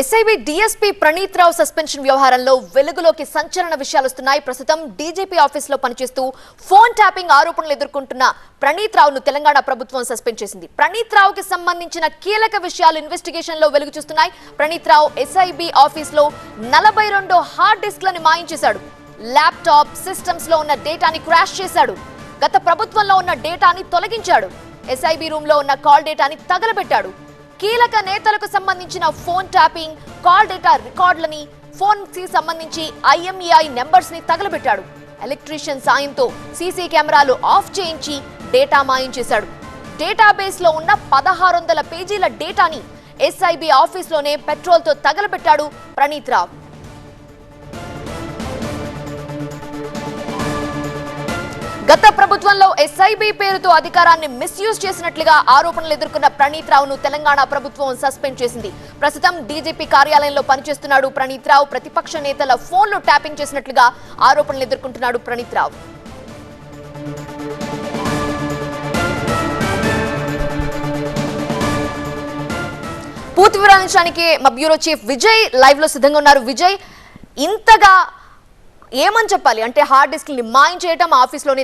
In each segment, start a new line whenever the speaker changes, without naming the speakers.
SIB DSP Praneeth Rao suspension వ్యవహారంలో వెలుగులోకి సంచలన విషయాలు వస్తున్నాయి. ప్రస్తుతం డీజీపీ ఆఫీస్లో పనిచేస్తూ ఫోన్ ట్యాపింగ్ ఆరోపణలు ఎదుర్కొంటున్న ప్రణీత్ రావును తెలంగాణ ప్రభుత్వం సస్పెండ్ చేసింది. ప్రణీత్ రావుకి సంబంధించిన కీలక విషయాలు ఇన్వెస్టిగేషన్లో వెలుగు చూస్తున్నాయి. ప్రణీత్ రావు ఎస్ఐబి ఆఫీస్లో నలభై రెండు హార్డ్ డిస్క్లని మాయించేశాడు ల్యాప్టాప్ సిస్టమ్స్లో ఉన్న డేటాని క్రాష్ చేశాడు. గత ప్రభుత్వంలో ఉన్న డేటాని తొలగించాడు. ఎస్ఐబి రూమ్లో ఉన్న కాల్ డేటాని తగలబెట్టాడు. కీలక నేతలకు సంబంధించిన ఫోన్ ట్యాపింగ్ కాల్ డేటా రికార్డులని ఫోన్కి సంబంధించి ఐఎంఈఐ నెంబర్స్ని తగలబెట్టాడు. ఎలక్ట్రీషియన్ సాయంతో సీసీ కెమెరాలు ఆఫ్ చేయించి డేటా మాయం చేశాడు. డేటాబేస్లో ఉన్న పదహారు వందల పేజీల డేటాని ఎస్ఐబి ఆఫీస్లోనే పెట్రోల్తో తగలబెట్టాడు ప్రణీత్ రావు. గత ప్రభుత్వంలో ఎస్ఐబి పేరుతో అధికారాన్ని మిస్యూజ్ చేసినట్లుగా ఆరోపణలు ఎదుర్కొన్న ప్రణీత్ రావును తెలంగాణ ప్రభుత్వం సస్పెండ్ చేసింది. ప్రస్తుతం డీజీపీ కార్యాలయంలో పనిచేస్తున్నాడు ప్రణీత్ రావు. ప్రతిపక్ష నేతల ఫోన్లు ట్యాపింగ్ చేసినట్లుగా ఆరోపణలు ఎదుర్కొంటున్నాడు ప్రణీత్ రావు. పూర్తి వివరించడానికి మా బ్యూరో చీఫ్ విజయ్ లైవ్లో సిద్ధంగా ఉన్నారు. విజయ్ ఇంతగా ఏమని చెప్పాలి? అంటే హార్డ్ డిస్క్ని మాయం చేయటం ఆఫీస్లోనే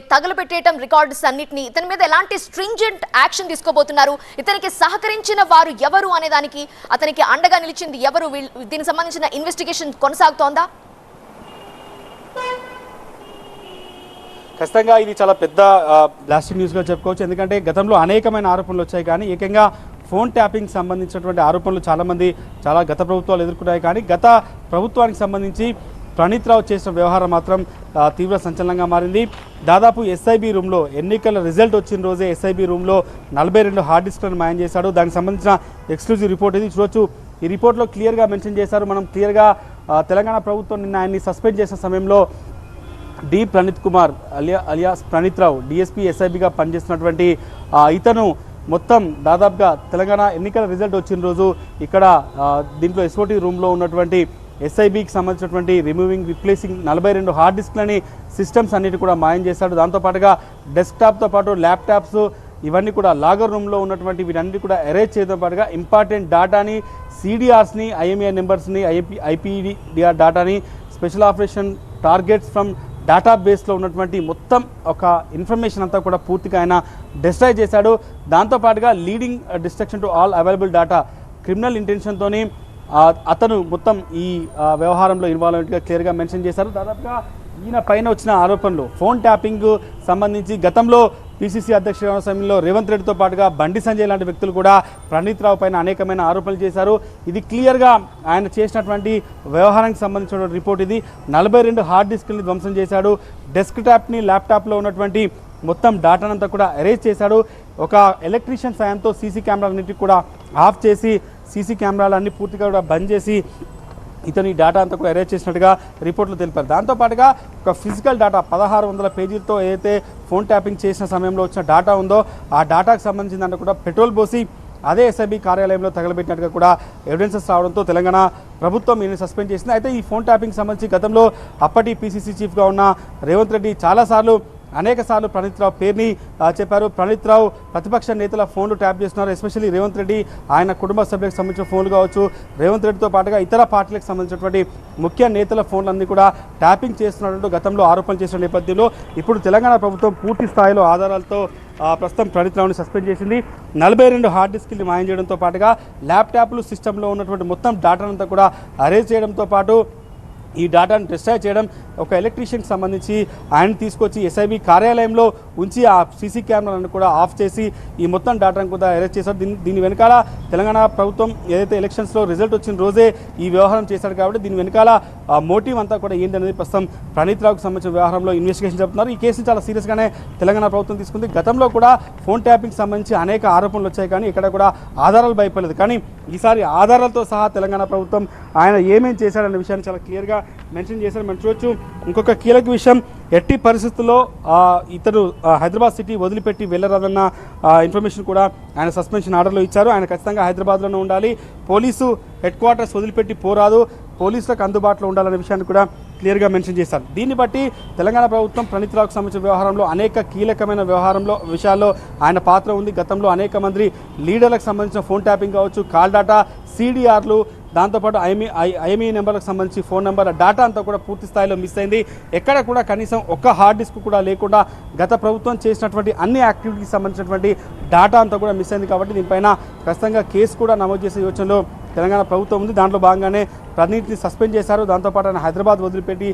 రికార్డ్స్ అన్నిటిని ఇతని మీద ఎలాంటి స్ట్రింజెంట్ యాక్షన్ తీసుకోబోతున్నారు? ఇతనికి సహకరించిన వారు ఎవరు అనే దానికి అతనికి అండగా నిలిచింది ఎవరు? వీళ్ళ- దీనికి సంబంధించిన ఇన్వెస్టిగేషన్ కొనసాగుతోందా?
ఖచ్చితంగా ఇది చాలా పెద్ద బ్లాస్టింగ్ న్యూస్గా చెప్పుకోవచ్చు. ఎందుకంటే గతంలో అనేకమైన ఆరోపణలు వచ్చాయి కానీ ఏకంగా ఫోన్ ట్యాపింగ్ సంబంధించినటువంటి ఆరోపణలు చాలామంది చాలా గత ప్రభుత్వాలు ఎదుర్కొన్నాయి కానీ గత ప్రభుత్వానికి సంబంధించి ప్రణీత్ రావు చేసిన వ్యవహారం మాత్రం తీవ్ర సంచలనంగా మారింది. దాదాపు ఎస్ఐబి రూమ్లో ఎన్నికల రిజల్ట్ వచ్చిన రోజే ఎస్ఐబి రూమ్లో నలభై రెండు హార్డ్ డిస్క్లను మాయం చేశాడు. దానికి సంబంధించిన ఎక్స్క్లూజివ్ రిపోర్ట్ ఇది చూడొచ్చు. ఈ రిపోర్ట్లో క్లియర్గా మెన్షన్ చేశారు. మనం క్లియర్గా తెలంగాణ ప్రభుత్వం నిన్న ఆయన్ని సస్పెండ్ చేసిన సమయంలో డి ప్రణీత్ కుమార్ అలియా అలియాస్ ప్రణీత్ రావు డిఎస్పీ ఎస్ఐబిగా పనిచేస్తున్నటువంటి ఇతను మొత్తం దాదాపుగా తెలంగాణ ఎన్నికల రిజల్ట్ వచ్చిన రోజు ఇక్కడ దీంట్లో ఎస్ఓటీ రూమ్లో ఉన్నటువంటి ఎస్ఐబికి సంబంధించినటువంటి రిమూవింగ్ రిప్లేసింగ్ నలభై రెండు హార్డ్ డిస్క్లని సిస్టమ్స్ అన్నిటి కూడా మాయం చేశాడు. దాంతోపాటుగా డెస్క్టాప్తో పాటు ల్యాప్టాప్స్ ఇవన్నీ కూడా లాగర్ రూమ్లో ఉన్నటువంటి వీటన్నిటి కూడా అరేంజ్ చేయడంతో పాటుగా ఇంపార్టెంట్ డాటాని సిడిఆర్స్ని ఐఎంఏ నెంబర్స్ని ఐపీ ఐపీడిఆర్ డాటాని స్పెషల్ ఆపరేషన్ టార్గెట్స్ ఫ్రమ్ డేటాబేస్లో ఉన్నటువంటి మొత్తం ఒక ఇన్ఫర్మేషన్ అంతా కూడా పూర్తిగా ఆయన డిస్ట్రాయ్ చేశాడు. దాంతోపాటుగా leading destruction to all available data criminal ఇంటెన్షన్తోని అతను మొత్తం ఈ వ్యవహారంలో ఇన్వాల్వ్ అయినట్టుగా క్లియర్గా మెన్షన్ చేశారు. దాదాపుగా ఈయన పైన వచ్చిన ఆరోపణలు ఫోన్ ట్యాపింగ్ సంబంధించి గతంలో పిసిసి అధ్యక్ష సమయంలో రేవంత్ రెడ్డితో పాటుగా బండి సంజయ్ లాంటి వ్యక్తులు కూడా ప్రణీత్ రావు పైన అనేకమైన ఆరోపణలు చేశారు. ఇది క్లియర్గా ఆయన చేసినటువంటి వ్యవహారానికి సంబంధించిన రిపోర్ట్ ఇది. నలభై రెండు హార్డ్ డిస్క్ని ధ్వంసం చేశాడు. డెస్క్ టాప్ని ల్యాప్టాప్లో ఉన్నటువంటి మొత్తం డాటానంతా కూడా అరేజ్ చేశాడు. ఒక ఎలక్ట్రీషియన్ సాయంతో సీసీ కెమెరాలన్నింటికి కూడా ఆఫ్ చేసి సీసీ కెమెరాలన్నీ పూర్తిగా కూడా బంద్ చేసి ఇతని డేటా అంతా కూడా అరేంజ్ చేసినట్టుగా రిపోర్ట్లు తెలిపారు. దాంతోపాటుగా ఒక ఫిజికల్ డేటా పదహారు వందల పేజీలతో ఏదైతే ఫోన్ ట్యాపింగ్ చేసిన సమయంలో వచ్చిన డేటా ఉందో ఆ డేటాకు సంబంధించిందంటే కూడా పెట్రోల్ పోసి అదే ఎస్ఐబి కార్యాలయంలో తగలబెట్టినట్టుగా కూడా ఎవిడెన్సెస్ రావడంతో తెలంగాణ ప్రభుత్వం ఈయన సస్పెండ్ చేసింది. అయితే ఈ ఫోన్ ట్యాపింగ్ సంబంధించి గతంలో అప్పటి పీసీసీ చీఫ్గా ఉన్న రేవంత్ రెడ్డి చాలాసార్లు అనేక సార్లు ప్రణీత్ రావు పేరుని చెప్పారు. ప్రణీత్ రావు ప్రతిపక్ష నేతల ఫోన్లు ట్యాప్ చేస్తున్నారు. ఎస్పెషల్లీ రేవంత్ రెడ్డి ఆయన కుటుంబ సభ్యులకు సంబంధించిన ఫోన్లు కావచ్చు రేవంత్ రెడ్డితో పాటుగా ఇతర పార్టీలకు సంబంధించినటువంటి ముఖ్య నేతల ఫోన్లన్నీ కూడా ట్యాపింగ్ చేస్తున్నట్టు గతంలో ఆరోపణలు చేసిన నేపథ్యంలో ఇప్పుడు తెలంగాణ ప్రభుత్వం పూర్తి స్థాయిలో ఆధారాలతో ప్రస్తుతం ప్రణీత్ రావుని సస్పెండ్ చేసింది. నలభై రెండు హార్డ్ డిస్క్ని మాయం చేయడంతో పాటుగా ల్యాప్టాప్లు సిస్టంలో ఉన్నటువంటి మొత్తం డాటానంతా కూడా అరేంజ్ చేయడంతో పాటు ఈ డేటాను డిస్ట్రాయ్ చేయడం ఒక ఎలక్ట్రీషియన్కి సంబంధించి ఆయన తీసుకొచ్చి ఎస్ఐబి కార్యాలయంలో ఉంచి ఆ సీసీ కెమెరాలను కూడా ఆఫ్ చేసి ఈ మొత్తం డేటాను కూడా అరెస్ట్ చేశారు. దీని దీని వెనకాల తెలంగాణ ప్రభుత్వం ఏదైతే ఎలక్షన్స్లో రిజల్ట్ వచ్చిన రోజే ఈ వ్యవహారం చేశాడు కాబట్టి దీని వెనకాల ఆ మోటివ్ అంతా కూడా ఏంటనేది ప్రస్తుతం ప్రణీత్ రావుకు సంబంధించిన వ్యవహారంలో ఇన్వెస్టిగేషన్ చెప్తున్నారు ఈ కేసుని చాలా సీరియస్గానే తెలంగాణ ప్రభుత్వం తీసుకుంది. గతంలో కూడా ఫోన్ ట్యాపింగ్ సంబంధించి అనేక ఆరోపణలు వచ్చాయి కానీ ఇక్కడ కూడా ఆధారాలు భయపడలేదు. కానీ ఈసారి ఆధారాలతో సహా తెలంగాణ ప్రభుత్వం ఆయన ఏమేం చేశాడనే విషయాన్ని చాలా క్లియర్గా మెన్షన్ చేశారు. మనం చూడొచ్చు ఇంకొక కీలక విషయం ఎట్టి పరిస్థితుల్లో ఇతరు హైదరాబాద్ సిటీ వదిలిపెట్టి వెళ్ళరాదన్న ఇన్ఫర్మేషన్ కూడా ఆయన సస్పెన్షన్ ఆర్డర్లో ఇచ్చారు. ఆయన ఖచ్చితంగా హైదరాబాద్లోనే ఉండాలి. పోలీసు హెడ్ క్వార్టర్స్ వదిలిపెట్టి పోరాదు. పోలీసులకు అందుబాటులో ఉండాలనే విషయాన్ని కూడా క్లియర్గా మెన్షన్ చేశారు. దీన్ని బట్టి తెలంగాణ ప్రభుత్వం ప్రణీత్ రావుకు సంబంధించిన వ్యవహారంలో అనేక కీలకమైన వ్యవహారంలో విషయాల్లో ఆయన పాత్ర ఉంది. గతంలో అనేక మంది లీడర్లకు సంబంధించిన ఫోన్ ట్యాపింగ్ కావచ్చు కాల్ డాటా సీడీఆర్లు దాంతోపాటు ఐఎంఈ ఐఎంఈ నెంబర్కి సంబంధించి ఫోన్ నెంబర్ డేటా అంతా కూడా పూర్తి స్థాయిలో మిస్ అయింది. ఎక్కడ కూడా కనీసం ఒక్క హార్డ్ డిస్క్ కూడా లేకుండా గత ప్రభుత్వం చేసినటువంటి అన్ని యాక్టివిటీకి సంబంధించినటువంటి డేటా అంతా కూడా మిస్ అయింది కాబట్టి దీనిపైన ఖచ్చితంగా కేసు కూడా నమోదు చేసే యోచనలో తెలంగాణ ప్రభుత్వం ఉంది. దాంట్లో భాగంగానే ప్రణీత్ని సస్పెండ్ చేశారు. దాంతోపాటు ఆయన హైదరాబాద్ వదిలిపెట్టి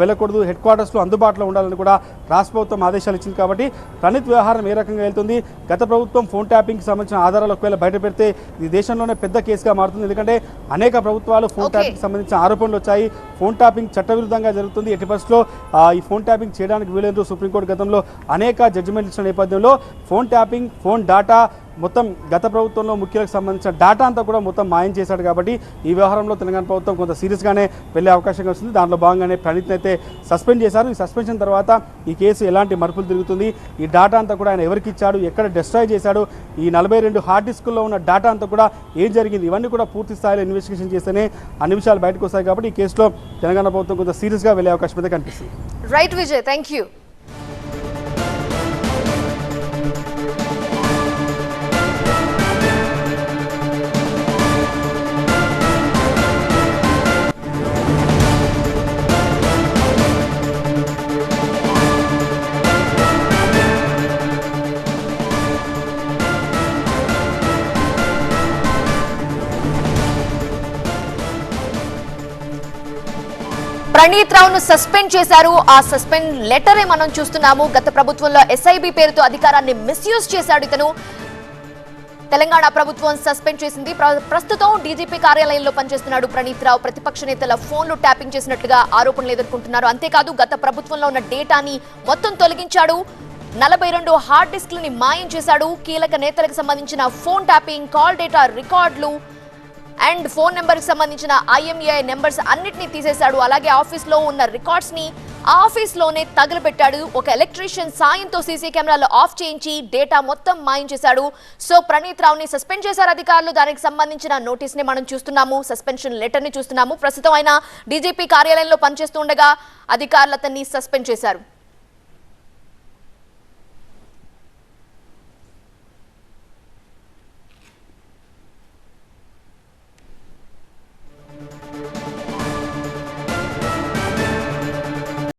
వెళ్ళకూడదు. హెడ్ క్వార్టర్స్లో అందుబాటులో ఉండాలని కూడా రాష్ట్ర ప్రభుత్వం ఆదేశాలు ఇచ్చింది కాబట్టి ప్రణీత్ వ్యవహారం ఏ రకంగా వెళ్తుంది? గత ప్రభుత్వం ఫోన్ ట్యాపింగ్కి సంబంధించిన ఆధారాలు ఒకవేళ బయట పెడితే ఇది దేశంలోనే పెద్ద కేసుగా మారుతుంది. ఎందుకంటే అనేక ప్రభుత్వాలు ఫోన్
Okay.
ట్యాపింగ్ సంబంధించిన ఆరోపణలు వచ్చాయి. ఫోన్ ట్యాపింగ్ చట్టవిరుద్ధంగా జరుగుతుంది. ఎట్టి పరిస్థితుల్లో ఆ, ఈ ఫోన్ ట్యాపింగ్ చేయడానికి వీలేదు సుప్రీంకోర్టు గతంలో అనేక జడ్జిమెంట్లు ఇచ్చిన నేపథ్యంలో ఫోన్ ట్యాపింగ్ ఫోన్ డాటా మొత్తం గత ప్రభుత్వంలో ముఖ్యులకు సంబంధించిన డాటా అంతా కూడా మొత్తం మాయం చేశాడు కాబట్టి ఈ వ్యవహారంలో తెలంగాణ ప్రభుత్వం కొంత సీరియస్గానే వెళ్ళే అవకాశం వస్తుంది. దాంట్లో భాగంగానే ప్రణీత్ని అయితే సస్పెండ్ చేశారు. ఈ సస్పెన్షన్ తర్వాత ఈ కేసు ఎలాంటి మరుపులు తిరుగుతుంది? ఈ డాటా అంతా కూడా ఆయన ఎవరికి ఇచ్చాడు? ఎక్కడ డిస్ట్రాయ్ చేశాడు? ఈ నలభై రెండు హార్డ్ డిస్కుల్లో ఉన్న డాటా అంతా కూడా ఏం జరిగింది? ఇవన్నీ కూడా పూర్తి స్థాయిలో ఇన్వెస్టిగేషన్ చేస్తేనే ఆ నిమిషాలు బయటకు వస్తాయి కాబట్టి ఈ కేసులో తెలంగాణ ప్రభుత్వం కొంత సీరియస్గా వెళ్ళే అవకాశం అయితే కనిపిస్తుంది.
Right Vijay thank you Praneeth రావును సస్పెండ్ చేశారు. ఆ సస్పెండ్ లెటరే మనం చూస్తున్నాము. గత ప్రభుత్వంలో ఎస్ఐబి పేరుతో అధికారాన్ని మిస్యూజ్ చేశాడు ఇతను. తెలంగాణ ప్రభుత్వం సస్పెండ్ చేసింది. ప్రస్తుతం డీజీపీ కార్యాలయంలో పనిచేస్తున్నాడు ప్రణీత్ రావు. ప్రతిపక్ష నేతల ఫోన్లు ట్యాపింగ్ చేసినట్లుగా ఆరోపణలు ఎదుర్కొంటున్నారు. అంతేకాదు గత ప్రభుత్వంలో ఉన్న డేటాని మొత్తం తొలగించాడు. నలభై రెండు హార్డ్ డిస్క్లని మాయం చేశాడు. కీలక నేతలకు సంబంధించిన phone tapping call data records and phone నెంబర్కి సంబంధించిన ఐఎంఏఐ నెంబర్స్ అన్నిటినీ తీసేశాడు. అలాగే ఆఫీస్లో ఉన్న రికార్డ్స్ని ఆఫీస్లోనే తగలబెట్టాడు ఒక ఎలక్ట్రీషియన్ సాయంతో సీసీ కెమెరాలు ఆఫ్ చేయించి డేటా మొత్తం మాయం చేశాడు. సో ప్రణీత్ రావు ని సస్పెండ్ చేశారు అధికారులు. దానికి సంబంధించిన నోటీస్ని మనం చూస్తున్నాము. సస్పెన్షన్ లెటర్ని చూస్తున్నాము. ప్రస్తుతం ఆయన డీజీపీ కార్యాలయంలో పనిచేస్తుండగా అధికారులు అతన్ని సస్పెండ్ చేశారు.